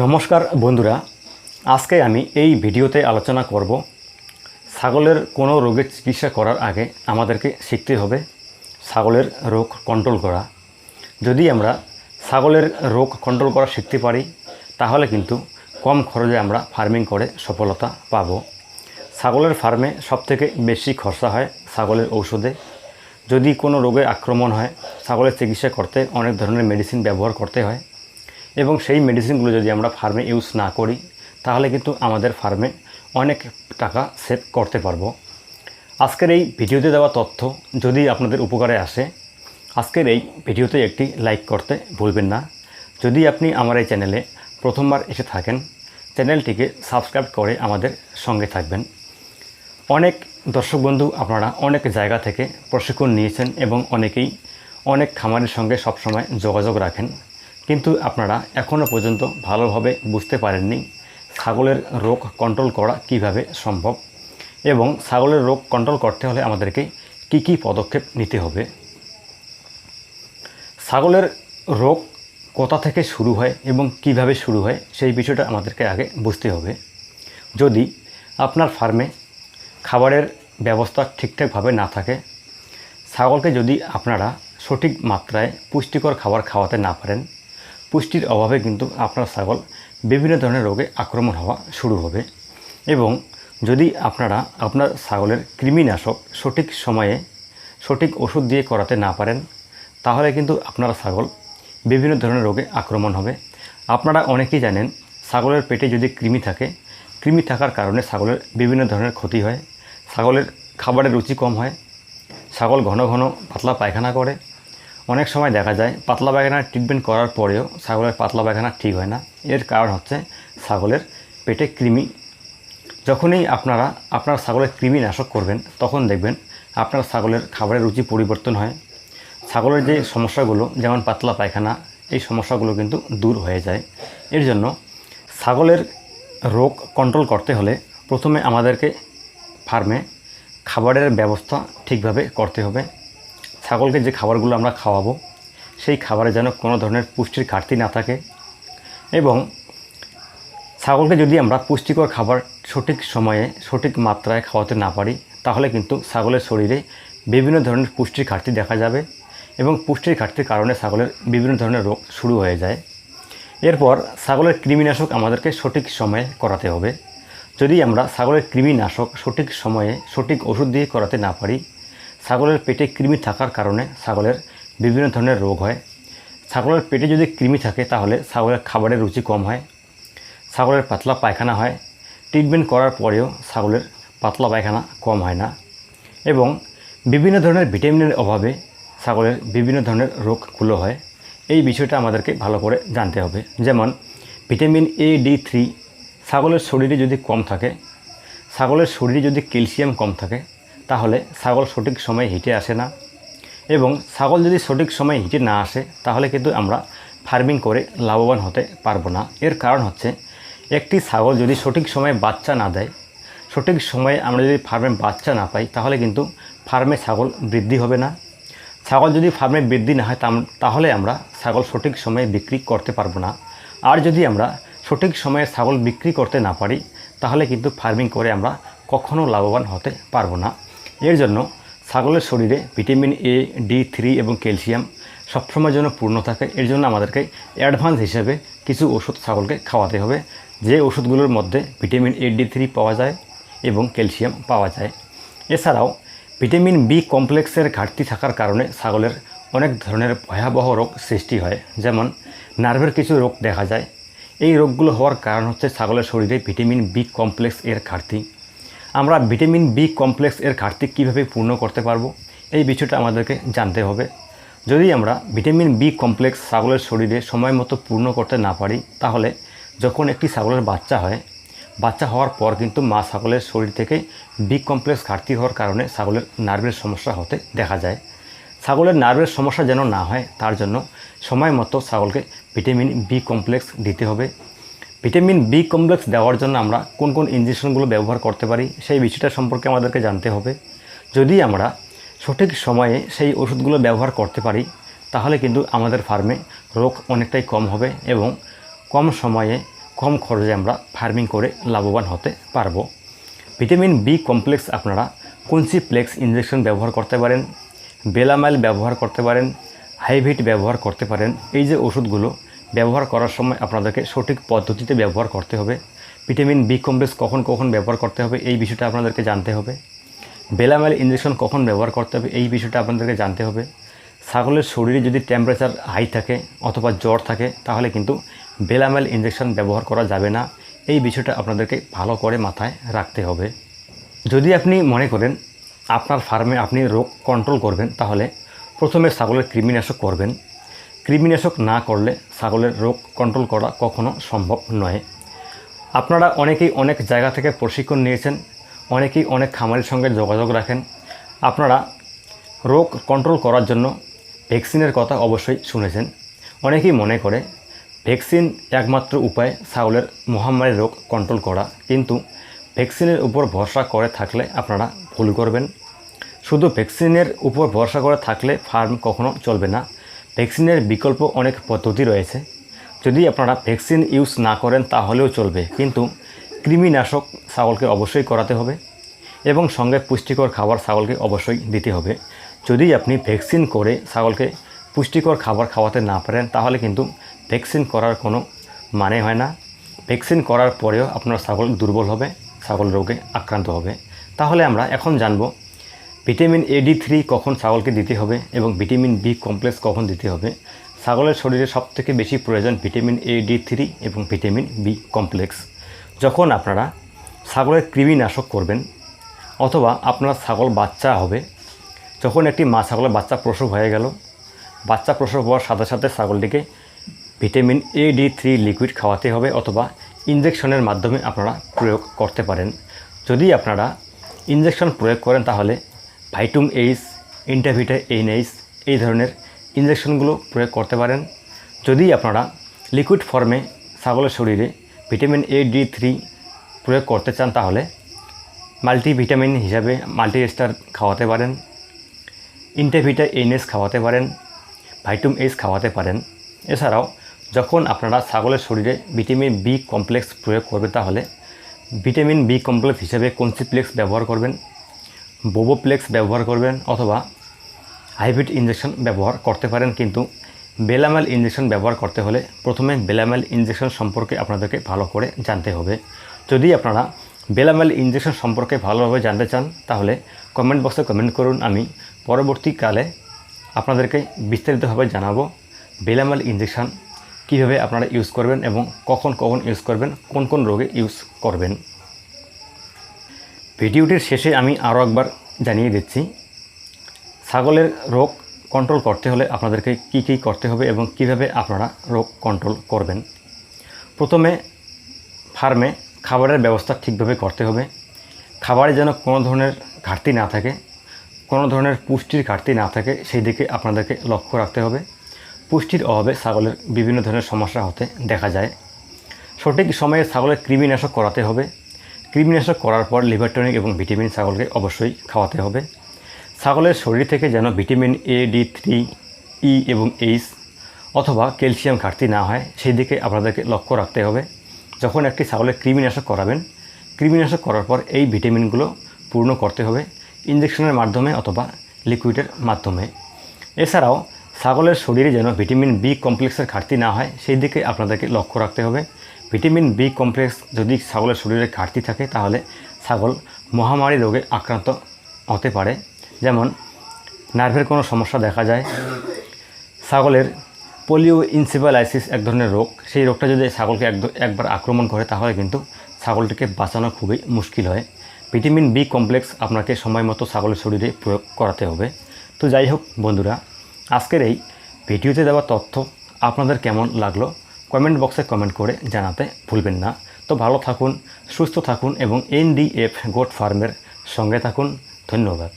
নমস্কার বন্ধুরা, আজকে আমি এই ভিডিওতে আলোচনা করব ছাগলের কোনো রোগের চিকিৎসা করার আগে আমাদেরকে শিখতে হবে ছাগলের রোগ কন্ট্রোল করা। যদি আমরা ছাগলের রোগ কন্ট্রোল করা শিখতে পারি, তাহলে কিন্তু কম খরচে আমরা ফার্মিং করে সফলতা পাব। ছাগলের ফার্মে সবথেকে বেশি খরচা হয় ছাগলের ঔষধে। যদি কোনো রোগে আক্রমণ হয়, ছাগলের চিকিৎসা করতে অনেক ধরনের মেডিসিন ব্যবহার করতে হয়। এবং সেই মেডিসিনগুলো যদি আমরা ফার্মে ইউজ না করি, তাহলে কিন্তু আমাদের ফার্মে অনেক টাকা সেভ করতে পারব। আজকের এই ভিডিওতে দেওয়া তথ্য যদি আপনাদের উপকারে আসে, আজকের এই ভিডিওতে একটি লাইক করতে ভুলবেন না। যদি আপনি আমার এই চ্যানেলে প্রথমবার এসে থাকেন চ্যানেলটিকে সাবস্ক্রাইব করে আমাদের সঙ্গে থাকবেন। অনেক দর্শক বন্ধু আপনারা অনেক জায়গা থেকে প্রশিক্ষণ নিয়েছেন এবং অনেকেই অনেক খামারের সঙ্গে সবসময় যোগাযোগ রাখেন। কিন্তু আপনারা এখনও পর্যন্ত ভালোভাবে বুঝতে পারেননি ছাগলের রোগ কন্ট্রোল করা কীভাবে সম্ভব এবং ছাগলের রোগ কন্ট্রোল করতে হলে আমাদেরকে কি কি পদক্ষেপ নিতে হবে। ছাগলের রোগ কোথা থেকে শুরু হয় এবং কীভাবে শুরু হয় সেই বিষয়টা আমাদেরকে আগে বুঝতে হবে। যদি আপনার ফার্মে খাবারের ব্যবস্থা ঠিকঠাকভাবে না থাকে, ছাগলকে যদি আপনারা সঠিক মাত্রায় পুষ্টিকর খাবার খাওয়াতে না পারেন পুষ্টির অভাবে কিন্তু আপনার ছাগল বিভিন্ন ধরনের রোগে আক্রমণ হওয়া শুরু হবে। এবং যদি আপনারা আপনার ছাগলের কৃমিনাশক সঠিক সময়ে সঠিক ওষুধ দিয়ে করাতে না পারেন, তাহলে কিন্তু আপনার ছাগল বিভিন্ন ধরনের রোগে আক্রমণ হবে। আপনারা অনেকেই জানেন, ছাগলের পেটে যদি কৃমি থাকে, কৃমি থাকার কারণে ছাগলের বিভিন্ন ধরনের ক্ষতি হয়, ছাগলের খাবারের রুচি কম হয়, ছাগল ঘন ঘন পাতলা পায়খানা করে অনেক সময় দেখা যায় পাতলা পায়খানার ট্রিটমেন্ট করার পরেও ছাগলের পাতলা পায়খানা ঠিক হয় না। এর কারণ হচ্ছে ছাগলের পেটে কৃমি। যখনই আপনারা, আপনার ছাগলের কৃমি নাশক করবেন, তখন দেখবেন আপনার ছাগলের খাবারের রুচি পরিবর্তন হয়। ছাগলের যে সমস্যাগুলো, যেমন পাতলা পায়খানা, এই সমস্যাগুলো কিন্তু দূর হয়ে যায়। এর জন্য ছাগলের রোগ কন্ট্রোল করতে হলে প্রথমে আমাদেরকে ফার্মে খাবারের ব্যবস্থা ঠিকভাবে করতে হবে। ছাগলকে যে খাবারগুলো আমরা খাওয়াবো, সেই খাবারে যেন কোনো ধরনের পুষ্টির ঘাটতি না থাকে এবং ছাগলকে যদি আমরা পুষ্টিকর খাবার সঠিক সময়ে, সঠিক মাত্রায় খাওয়াতে না পারি, তাহলে কিন্তু ছাগলের শরীরে বিভিন্ন ধরনের পুষ্টির ঘাটতি দেখা যাবে এবং পুষ্টির ঘাটতির কারণে ছাগলের বিভিন্ন ধরনের রোগ শুরু হয়ে যায়। এরপর ছাগলের কৃমিনাশক আমাদেরকে সঠিক সময়ে করাতে হবে। যদি আমরা ছাগলের কৃমিনাশক সঠিক সময়ে সঠিক ওষুধ দিয়ে করাতে না পারি ছাগলের পেটে কৃমি থাকার কারণে ছাগলের বিভিন্ন ধরনের রোগ হয়। ছাগলের পেটে যদি কৃমি থাকে, তাহলে ছাগলের খাবারের রুচি কম হয়, ছাগলের পাতলা পায়খানা হয়। ট্রিটমেন্ট করার পরেও ছাগলের পাতলা পায়খানা কম হয় না এবং বিভিন্ন ধরনের ভিটামিনের অভাবে ছাগলের বিভিন্ন ধরনের রোগগুলো হয়। এই বিষয়টা আমাদেরকে ভালো করে জানতে হবে। যেমন ভিটামিন এ ডি থ্রি ছাগলের শরীরে যদি কম থাকে, ছাগলের শরীরে যদি ক্যালসিয়াম কম থাকে তাহলে ছাগল সঠিক সময়ে হিটে আসে না। এবং ছাগল যদি সঠিক সময়ে হিটে না আসে, তাহলে কিন্তু আমরা ফার্মিং করে লাভবান হতে পারব না। এর কারণ হচ্ছে, একটি ছাগল যদি সঠিক সময়ে বাচ্চা না দেয়, সঠিক সময়ে আমরা যদি ফার্মে বাচ্চা না পাই, তাহলে কিন্তু ফার্মে ছাগল বৃদ্ধি হবে না। ছাগল যদি ফার্মে বৃদ্ধি না হয় তাহলে আমরা ছাগল সঠিক সময়ে বিক্রি করতে পারব না। আর যদি আমরা সঠিক সময়ে ছাগল বিক্রি করতে না পারি, তাহলে কিন্তু ফার্মিং করে আমরা কখনও লাভবান হতে পারব না। এর জন্য ছাগলের শরীরে ভিটামিন এ ডি থ্রি এবং ক্যালসিয়াম সবসময় যেন পূর্ণ থাকে। এর জন্য আমাদেরকে অ্যাডভান্স হিসেবে কিছু ওষুধ ছাগলকে খাওয়াতে হবে। যে ওষুধগুলোর মধ্যে ভিটামিন এ ডি থ্রি পাওয়া যায় এবং ক্যালসিয়াম পাওয়া যায়। এছাড়াও ভিটামিন বি কমপ্লেক্সের ঘাটতি থাকার কারণে ছাগলের অনেক ধরনের ভয়াবহ রোগ সৃষ্টি হয়। যেমন নার্ভের কিছু রোগ দেখা যায়। এই রোগগুলো হওয়ার কারণ হচ্ছে ছাগলের শরীরে ভিটামিন বি কমপ্লেক্স এর ঘাটতি। আমরা ভিটামিন বি কমপ্লেক্স এর ঘাটতি কীভাবে পূর্ণ করতে পারব? এই বিষয়টা আমাদেরকে জানতে হবে। যদি আমরা ভিটামিন বি কমপ্লেক্স ছাগলের শরীরে সময় মতো পূর্ণ করতে না পারি, তাহলে যখন একটি ছাগলের বাচ্চা হয়, বাচ্চা হওয়ার পর কিন্তু মা ছাগলের শরীর থেকে বি কমপ্লেক্স ঘাটতি হওয়ার কারণে ছাগলের নার্ভের সমস্যা হতে দেখা যায়। ছাগলের নার্ভের সমস্যা যেন না হয়, তার জন্য সময় মতো ছাগলকে ভিটামিন বি কমপ্লেক্স দিতে হবে। ভিটামিন বি কমপ্লেক্স দেওয়ার জন্য আমরা কোন কোন ইঞ্জেকশনগুলো ব্যবহার করতে পারি, সেই বিষয়টা সম্পর্কে আমাদেরকে জানতে হবে। যদি আমরা সঠিক সময়ে সেই ওষুধগুলো ব্যবহার করতে পারি, তাহলে কিন্তু আমাদের ফার্মে রোগ অনেকটাই কম হবে এবং কম সময়ে, কম খরচে আমরা ফার্মিং করে লাভবান হতে পারব। ভিটামিন বি কমপ্লেক্স আপনারা কনসিপ্লেক্স ইঞ্জেকশন ব্যবহার করতে পারেন, বেলামাইল ব্যবহার করতে পারেন হাইভিট ব্যবহার করতে পারেন। এই যে ওষুধগুলো ব্যবহার করার সময় আপনাদেরকে সঠিক পদ্ধতিতে ব্যবহার করতে হবে। ভিটামিন বি কমপ্লেক্স কখন কখন ব্যবহার করতে হবে, এই বিষয়টা আপনাদেরকে জানতে হবে। বেলামাইল ইঞ্জেকশন কখন ব্যবহার করতে হবে, এই বিষয়টা আপনাদেরকে জানতে হবে। ছাগলের শরীরে যদি টেম্পারেচার হাই থাকে অথবা জ্বর থাকে, তাহলে কিন্তু বেলামাইল ইঞ্জেকশন ব্যবহার করা যাবে না। এই বিষয়টা আপনাদেরকে ভালো করে মাথায় রাখতে হবে। যদি আপনি মনে করেন আপনার ফার্মে আপনি রোগ কন্ট্রোল করবেন, তাহলে প্রথমে ছাগলের কৃমিনাশক করবেন। কৃমিনাশক না করলে ছাগলের রোগ কন্ট্রোল করা কখনো সম্ভব নয়। আপনারা অনেকেই অনেক জায়গা থেকে প্রশিক্ষণ নিয়েছেন, অনেকেই অনেক খামারের সঙ্গে যোগাযোগ রাখেন। আপনারা রোগ কন্ট্রোল করার জন্য ভ্যাকসিনের কথা অবশ্যই শুনেছেন। অনেকেই মনে করে ভ্যাকসিন একমাত্র উপায় ছাগলের মহামারী রোগ কন্ট্রোল করা, কিন্তু ভ্যাকসিনের উপর ভরসা করে থাকলে আপনারা ভুল করবেন। শুধু ভ্যাকসিনের উপর ভরসা করে থাকলে ফার্ম কখনো চলবে না। ভ্যাকসিনের বিকল্প অনেক পদ্ধতি রয়েছে। যদি আপনারা ভ্যাকসিন ইউজ না করেন, তাহলেও চলবে। কিন্তু কৃমিনাশক ছাগলকে অবশ্যই করাতে হবে এবং সঙ্গে পুষ্টিকর খাবার ছাগলকে অবশ্যই দিতে হবে। যদি আপনি ভ্যাকসিন করে ছাগলকে পুষ্টিকর খাবার খাওয়াতে না পারেন, তাহলে কিন্তু ভ্যাকসিন করার কোনো মানে হয় না। ভ্যাকসিন করার পরেও আপনার ছাগল দুর্বল হবে, ছাগল রোগে আক্রান্ত হবে। তাহলে আমরা এখন জানব ভিটামিন এ ডি থ্রি কখন ছাগলকে দিতে হবে এবং ভিটামিন বি কমপ্লেক্স কখন দিতে হবে? ছাগলের শরীরে সবথেকে বেশি প্রয়োজন ভিটামিন এ ডি থ্রি এবং ভিটামিন বি কমপ্লেক্স যখন আপনারা ছাগলের কৃমিনাশক করবেন অথবা আপনার ছাগল বাচ্চা হবে, যখন একটি মা ছাগলের বাচ্চা প্রসব হয়ে গেল, বাচ্চা প্রসব হওয়ার সাথে সাথে ছাগলটিকে vitamin A D three liquid খাওয়াতে হবে অথবা ইনজেকশনের মাধ্যমে আপনারা প্রয়োগ করতে পারেন। যদি আপনারা ইনজেকশন প্রয়োগ করেন তাহলে ভাইটুম এইচ ইন্টারভিটা এইচ এই ধরনের ইঞ্জেকশনগুলো প্রয়োগ করতে পারেন। যদি আপনারা লিকুইড ফর্মে ছাগলের শরীরে ভিটামিন এ, ডি, থ্রি প্রয়োগ করতে চান, তাহলে মাল্টিভিটামিন হিসাবে মাল্টি স্টার খাওয়াতে পারেন ইন্টারভিটা এইনএস খাওয়াতে পারেন, ভাইটুম এইচ খাওয়াতে পারেন। এছাড়াও যখন আপনারা ছাগলের শরীরে ভিটামিন বি কমপ্লেক্স প্রয়োগ করবে তাহলে ভিটামিন বি কমপ্লেক্স হিসেবে কনসিপ্লেক্স ব্যবহার করবেন। বোবোপ্লেক্স ব্যবহার করবেন অথবা হাইব্রিড ইঞ্জেকশন ব্যবহার করতে পারেন, কিন্তু বেলামেল ইঞ্জেকশন ব্যবহার করতে হলে প্রথমে বেলামেল ইঞ্জেকশন সম্পর্কে আপনাদেরকে ভালো করে জানতে হবে। যদি আপনারা বেলামেল ইঞ্জেকশন সম্পর্কে ভালোভাবে জানতে চান, তাহলে কমেন্ট বক্সে কমেন্ট করুন। আমি পরবর্তীকালে আপনাদেরকে বিস্তারিতভাবে জানাব বেলামেল ইঞ্জেকশন কীভাবে আপনারা ইউজ করবেন এবং কখন কখন ইউজ করবেন, কোন কোন রোগে ইউজ করবেন। ভিডিওটির শেষে আমি আরও একবার জানিয়ে দিচ্ছি, ছাগলের রোগ কন্ট্রোল করতে হলে আপনাদেরকে কি কী করতে হবে এবং কীভাবে আপনারা রোগ কন্ট্রোল করবেন। প্রথমে ফার্মে খাবারের ব্যবস্থা ঠিকভাবে করতে হবে। খাবারে যেন কোনো ধরনের ঘাটতি না থাকে, কোনো ধরনের পুষ্টির ঘাটতি না থাকে, সেই দিকে আপনাদেরকে লক্ষ্য রাখতে হবে। পুষ্টির অভাবে ছাগলের বিভিন্ন ধরনের সমস্যা হতে দেখা যায়। সঠিক সময়ে ছাগলের কৃমিনাশক করাতে হবে। কৃমিনাশক করার পর লিভার টনিক এবং ভিটামিন ছাগলকে অবশ্যই খাওয়াতে হবে। ছাগলের শরীর থেকে যেন vitamin A D three E এবং এইচ অথবা ক্যালসিয়াম ঘাটতি না হয়, সেই দিকে আপনাদেরকে লক্ষ্য রাখতে হবে। যখন একটি ছাগলের কৃমিনাশক করাবেন, কৃমিনাশক করার পর এই ভিটামিনগুলো পূর্ণ করতে হবে ইঞ্জেকশনের মাধ্যমে অথবা লিকুইডের মাধ্যমে। এছাড়াও ছাগলের শরীরে যেন ভিটামিন বি কমপ্লেক্সের ঘাটতি না হয়, সেই দিকে আপনাদেরকে লক্ষ্য রাখতে হবে। ভিটামিন বি কমপ্লেক্স যদি ছাগলের শরীরে ঘাটতি থাকে, তাহলে ছাগল মহামারী রোগে আক্রান্ত হতে পারে। যেমন, নার্ভের কোনো সমস্যা দেখা যায়, ছাগলের পোলিও ইনসিফালাইসিস এক ধরনের রোগ, সেই রোগটা যদি ছাগলকে এক একবার আক্রমণ করে, তাহলে কিন্তু ছাগলটিকে বাঁচানো খুবই মুশকিল হয়। ভিটামিন বি কমপ্লেক্স আপনাকে সময় মতো ছাগলের শরীরে প্রয়োগ করাতে হবে। তো যাই হোক, বন্ধুরা আজকের এই ভিডিওতে দেওয়া তথ্য আপনাদের কেমন লাগল কমেন্ট বক্সে কমেন্ট করে জানাতে ভুলবেন না। তো ভালো থাকুন, সুস্থ থাকুন এবং এনডিএফ গোট ফার্মের সঙ্গে থাকুন। ধন্যবাদ।